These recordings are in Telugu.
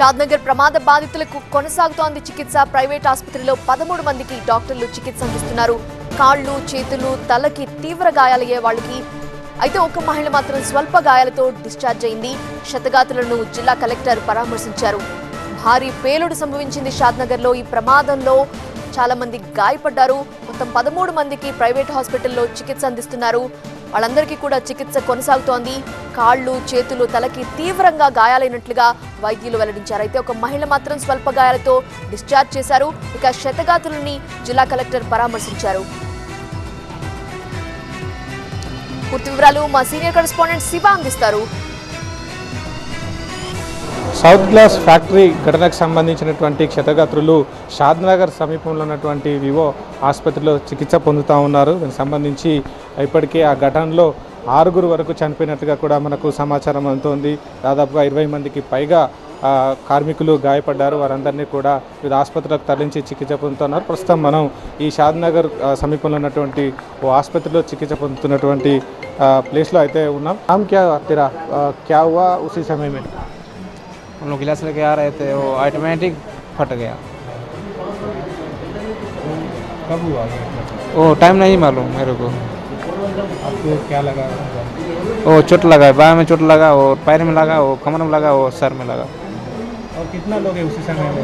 షాద్నగర్ ప్రమాద బాధితులకు కొనసాగుతోంది చికిత్స. ప్రైవేట్ ఆసుపత్రిలో పదమూడు మందికి డాక్టర్లు చికిత్స అందిస్తున్నారు. కాళ్ళు చేతులు తలకి తీవ్ర గాయాలయ్యే వాళ్ళకి అయితే ఒక మహిళ మాత్రం స్వల్ప గాయాలతో డిశ్చార్జ్ అయింది. శతగాతులను జిల్లా కలెక్టర్ పరామర్శించారు. భారీ పేలుడు సంభవించింది షాద్నగర్లో ఈ ప్రమాదంలో చాలా మంది గాయపడ్డారు. మొత్తం పదమూడు మందికి ప్రైవేట్ హాస్పిటల్లో చికిత్స అందిస్తున్నారు. వాళ్ళందరికీ కూడా చికిత్స కొనసాగుతోంది. కాళ్ళు చేతులు తలకి తీవ్రంగా గాయాలైనట్లుగా వైద్యులు వెల్లడించారు. అయితే ఒక మహిళ మాత్రం స్వల్ప గాయాలతో డిశ్చార్జ్ చేశారు. ఇక శతగాతులని జిల్లా కలెక్టర్ పరామర్శించారు. పూర్తి వివరాలు మా సీనియర్ కరెస్పాండెంట్ శివ అందిస్తారు. సౌత్ గ్లాస్ ఫ్యాక్టరీ ఘటనకు సంబంధించినటువంటి క్షతగాత్రులు షాద్నగర్ సమీపంలో ఉన్నటువంటి వివో ఆసుపత్రిలో చికిత్స పొందుతూ ఉన్నారు. దీనికి సంబంధించి ఇప్పటికే ఆ ఘటనలో ఆరుగురు వరకు చనిపోయినట్టుగా కూడా మనకు సమాచారం అందుతోంది దాదాపుగా ఇరవై మందికి పైగా ఆ, కార్మికులు గాయపడ్డారు వారందరినీ కూడా వివిధ ఆసుపత్రులకు తరలించి చికిత్స పొందుతున్నారు ప్రస్తుతం మనం ఈ షాద్నగర్ ఆ, సమీపంలో ఉన్నటువంటి ఓ ఆసుపత్రిలో చికిత్స పొందుతున్నటువంటి ఆ, ప్లేస్లో అయితే ఉన్నాం ఆమ్ క్యా తెరా ఆ, క్యా హువా ఉసి సమయమే हम लोग गिलास लेके आ रहे थे वो ऑटोमेटिक फट गया कब हुआ वो टाइम नहीं मालूम मेरे को आपको क्या लगा वो चोट लगा बाएं में चोट लगा वो पैर में लगा वो कमर में लगा वो सर में लगा और कितना लोग हैं उसी समय में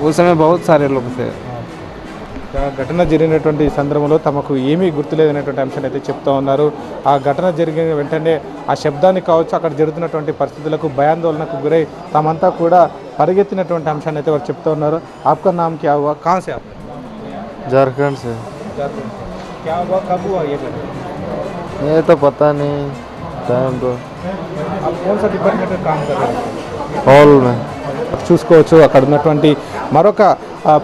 उस समय बहुत सारे लोग थे ఆ ఘటన జరిగినటువంటి సందర్భంలో తమకు ఏమీ గుర్తులేదనేటువంటి అంశాన్ని అయితే చెప్తా ఉన్నారు ఆ ఘటన జరిగిన వెంటనే ఆ శబ్దాన్ని కావచ్చు అక్కడ జరుగుతున్నటువంటి పరిస్థితులకు భయాందోళనకు గురై తామంతా కూడా పరిగెత్తినటువంటి అంశాన్ని అయితే వారు చెప్తా ఉన్నారు ఆప్కా నామ్ క్యా హువా కాన్ సే ఆప్ झारखंड से क्या हुआ? कब हुआ ये ये तो पता नहीं टाइम तो आप कौन सा डिपार्टमेंट में काम कर रहे हैं? हॉल में। చూసుకోవచ్చు అక్కడ ఉన్నటువంటి మరొక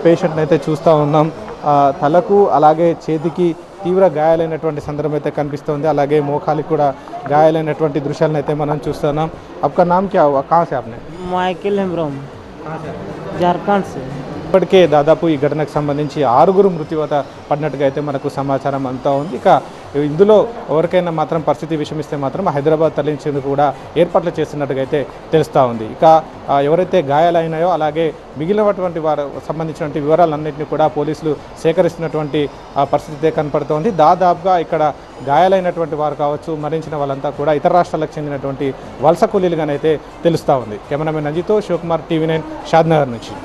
పేషెంట్ని అయితే చూస్తూ ఉన్నాం. తలకు అలాగే చేతికి తీవ్ర గాయాలైనటువంటి సందర్భం అయితే కనిపిస్తుంది. అలాగే మోకాలికి కూడా గాయాలైనటువంటి దృశ్యాలను అయితే మనం చూస్తున్నాం. आपका नाम क्या हुआ कहाँ से आपने माइकल हेम्ब्रम ఇప్పటికే దాదాపు ఈ ఘటనకు సంబంధించి ఆరుగురు మృత్యువత పడినట్టుగా అయితే మనకు సమాచారం అంతా ఉంది. ఇక ఇందులో ఎవరికైనా మాత్రం పరిస్థితి విషమిస్తే మాత్రం హైదరాబాద్ తరలించేందుకు కూడా ఏర్పాట్లు చేస్తున్నట్టుగా అయితే తెలుస్తూ ఉంది. ఇక ఎవరైతే గాయాలైనాయో అలాగే మిగిలినటువంటి వారు సంబంధించినటువంటి వివరాలన్నింటినీ కూడా పోలీసులు సేకరిస్తున్నటువంటి పరిస్థితి అయితే కనపడుతోంది. దాదాపుగా ఇక్కడ గాయాలైనటువంటి వారు కావచ్చు మరణించిన వాళ్ళంతా కూడా ఇతర రాష్ట్రాలకు చెందినటువంటి వలస కూలీలుగానైతే తెలుస్తూ ఉంది. కెమెరామెన్ అజితో శివకుమార్ టీవీ నైన్ షాద్నగర్ నుంచి.